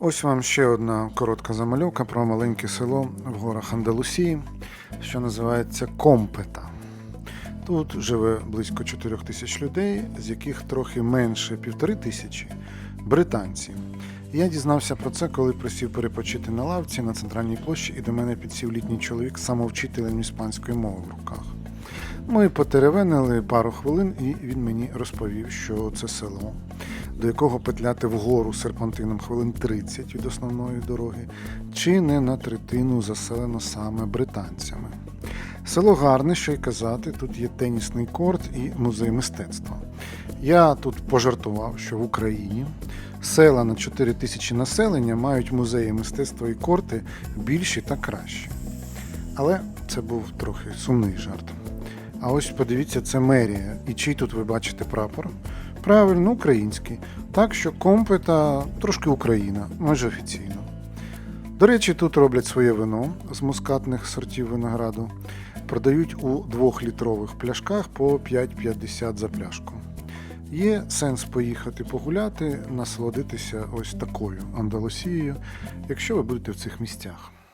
Ось вам ще одна коротка замальовка про маленьке село в горах Андалусії, що називається Компета. Тут живе близько 4 тисяч людей, з яких трохи менше півтори тисячі британці. Я дізнався про це, коли просів перепочити на лавці на центральній площі, і до мене підсів літній чоловік самовчителем іспанської мови в руках. Ми потеревенили пару хвилин, і він мені розповів, що це село, до якого петляти вгору серпантином хвилин 30 від основної дороги, чи не на третину заселено саме британцями. Село гарне, що й казати, тут є тенісний корт і музей мистецтва. Я тут пожартував, що в Україні села на 4 тисячі населення мають музеї мистецтва і корти більші та кращі. Але це був трохи сумний жарт. А ось подивіться, це мерія. І чий тут ви бачите прапор? Правильно, український. Так що компета трошки Україна, майже офіційно. До речі, тут роблять своє вино з мускатних сортів винограду. Продають у двохлітрових пляшках по 5,50 за пляшку. Є сенс поїхати погуляти, насолодитися ось такою Андалусією, якщо ви будете в цих місцях.